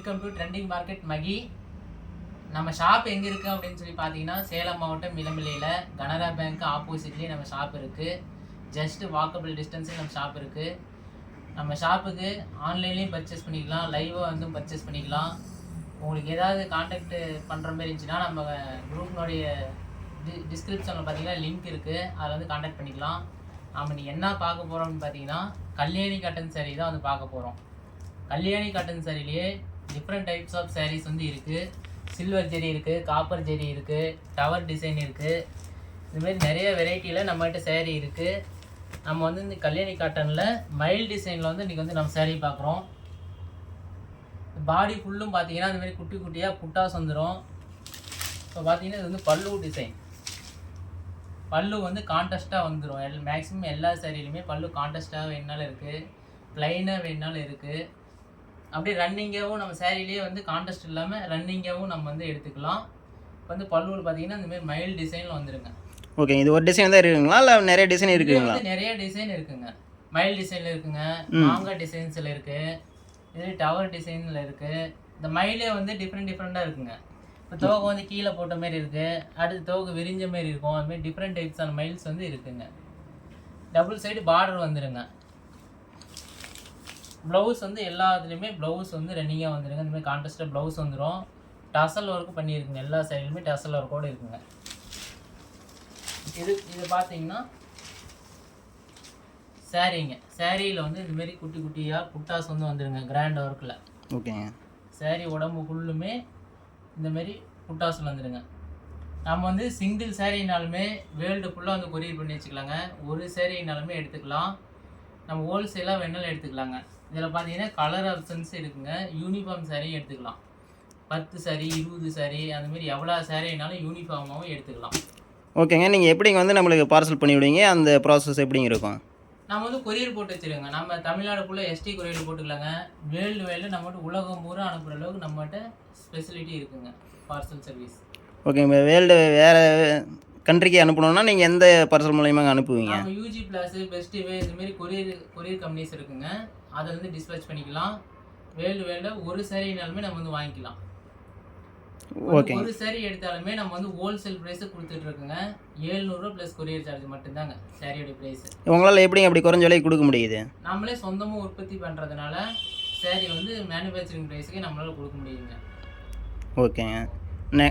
Welcome to trending market Mahi நம்ம shop எங்கே இருக்குது அப்படின்னு சொல்லி பார்த்தீங்கன்னா சேலம் மாவட்டம் இளம்பிள்ளையில் கனரா பேங்க் ஆப்போசிட்லேயே நம்ம ஷாப் இருக்குது ஜஸ்ட் வாக்கபிள் டிஸ்டன்ஸில் நம்ம ஷாப் இருக்குது நம்ம ஷாப்புக்கு ஆன்லைன்லேயும் பர்ச்சேஸ் பண்ணிக்கலாம் லைவாக வந்து பர்ச்சேஸ் பண்ணிக்கலாம். உங்களுக்கு ஏதாவது காண்டாக்ட் பண்ணுற மாதிரி இருந்துச்சுன்னா நம்ம குரூப்னுடைய டி டிஸ்கிரிப்ஷனில் பார்த்தீங்கன்னா லிங்க் இருக்குது அதில் வந்து காண்டாக்ட் பண்ணிக்கலாம். நம்ம நீ என்ன பார்க்க போகிறோம்னு பார்த்தீங்கன்னா கல்யாணி கட்டன் saree தான் வந்து பார்க்க போகிறோம் கல்யாணி கட்டன் சாரிலேயே டிஃப்ரெண்ட் டைப்ஸ் ஆஃப் சாரீஸ் வந்து இருக்குது சில்வர் ஜெரி இருக்குது காப்பர் ஜெரி இருக்குது டவர் டிசைன் இருக்குது இதுமாரி நிறைய வெரைட்டியில் நம்மகிட்ட சேரீ இருக்குது நம்ம வந்து இந்த கல்யாணி காட்டனில் மைல் டிசைனில் வந்து இன்றைக்கி வந்து நம்ம சேரீ பார்க்குறோம். பாடி ஃபுல்லும் பார்த்தீங்கன்னா இந்த குட்டி குட்டியாக புட்டாஸ் வந்துடும் இப்போ பார்த்தீங்கன்னா இது வந்து பல்லு டிசைன் பல்லு வந்து கான்டஸ்ட்டாக வந்துடும் எல் மேக்ஸிமம் எல்லா சேரீலையுமே பல்லு கான்டஸ்ட்டாக வேணுனாலும் இருக்குது ப்ளைனாக வேணுனாலும் இருக்குது அப்படியே ரன்னிங்காகவும் நம்ம சேரீலேயே வந்து கான்டெஸ்ட் இல்லாமல் ரன்னிங்காகவும் நம்ம வந்து எடுத்துக்கலாம். இப்போ வந்து பல்லுவில் பார்த்தீங்கன்னா இந்த மாதிரி மைல் டிசைனில் வந்துருங்க. ஓகே இது ஒரு டிசைன் தான் இருக்குங்களா? இல்லை நிறைய டிசைன் இருக்குங்களா? நிறைய டிசைன் இருக்குங்க. மைல் டிசைனில் இருக்குங்க. மாங்காய் டிசைன்ஸில் இருக்குது இது டவர் டிசைனில் இருக்குது இந்த மயிலே வந்து டிஃப்ரெண்ட் டிஃப்ரெண்ட்டாக இருக்குங்க. இப்போ தோகை வந்து கீழே போட்ட மாதிரி இருக்குது அடுத்து தோகை விரிஞ்ச மாதிரி இருக்கும். அது மாதிரி டிஃப்ரெண்ட் டைப்ஸான மைல்ஸ் வந்து இருக்குங்க. டபுள் சைடு பார்டர் வந்துருங்க. ப்ளவுஸ் வந்து எல்லா இதுலேயுமே ப்ளவுஸ் வந்து ரன்னிங்காக வந்துருங்க. இந்த மாதிரி கான்ட்ராஸ்டாக ப்ளவுஸ் வந்துடும் டசல் ஒர்க் பண்ணியிருக்குங்க எல்லா சைடுலையுமே டசல் ஒர்க்கோடு இருக்குங்க. இது இது பார்த்தீங்கன்னா சாரீங்க சாரியில் வந்து இந்த மாதிரி குட்டி குட்டியாக புட்டாஸ் வந்து வந்துருங்க கிராண்ட் ஒர்க்கில் ஓகேங்க. சாரி உடம்பு ஃபுல்லுமே இந்த மாதிரி புட்டாஸில் வந்துடுங்க நம்ம வந்து சிங்கிள் சாரீனாலுமே வேர்ல்டு ஃபுல்லாக வந்து கொரியர் பண்ணி வச்சுக்கலாங்க. ஒரு சாரீனாலுமே எடுத்துக்கலாம். நம்ம ஹோல்சேலாக வேணாலும் எடுத்துக்கலாங்க. இதில் பார்த்தீங்கன்னா கலர் ஆப்ஷன்ஸ் இருக்குங்க. யூனிஃபார்ம் சாரியும் எடுத்துக்கலாம். பத்து சாரி இருபது சாரி அந்த மாதிரி எவ்வளோ சாரினாலும் யூனிஃபார்மாகவும் எடுத்துக்கலாம். ஓகேங்க. நீங்கள் எப்படிங்க வந்து நம்மளுக்கு பார்சல் பண்ணி விடுவீங்க? அந்த ப்ராசஸ் எப்படிங்க இருக்கும்? நம்ம வந்து கொரியர் போட்டு வச்சிருங்க நம்ம தமிழ்நாடு ஃபுல்லாக எஸ்டி கொரியர் போட்டுக்கலாங்க. வேர்ல்டு வேர்ல்டு நம்மகிட்ட உலகம் பூரா அனுப்புகிற அளவுக்கு நம்மகிட்ட ஸ்பெசிலிட்டி இருக்குங்க. பார்சல் சர்வீஸ் ஓகே இப்போ வேர்ல்டு வேறு கண்ட்ரிக்கு அனுப்பணும்னா நீங்கள் எந்த பார்சல் மூலியமாக அனுப்புவீங்க? யூஜி பிளாஸ் பெஸ்டிவே இந்த மாதிரி கொரியர் கொரியர் கம்பெனிஸ் இருக்குங்க. அதை வந்து டிஸ்பேச் பண்ணிக்கலாம். வேர்ல்டு வேர்ல்டு ஒரு சாரினாலுமே நம்ம வந்து வாங்கிக்கலாம். ஓகே ஒரு சாரி எடுத்தாலுமே நம்ம வந்து ஹோல்சேல் ப்ரைஸை கொடுத்துட்டு இருக்குங்க ஏழ்நூறுவா ப்ளஸ் கொரியர் சார்ஜ் மட்டும்தாங்க சாரியோட ப்ரைஸ் உங்களால் எப்படிங்க அப்படி குறைஞ்ச விலைக்கு கொடுக்க முடியுது? நம்மளே சொந்தமாக உற்பத்தி பண்ணுறதுனால சாரி வந்து மேனுஃபேக்சரிங் ப்ரைஸுக்கு நம்மளால கொடுக்க முடியுங்க. ஓகேங்க நெ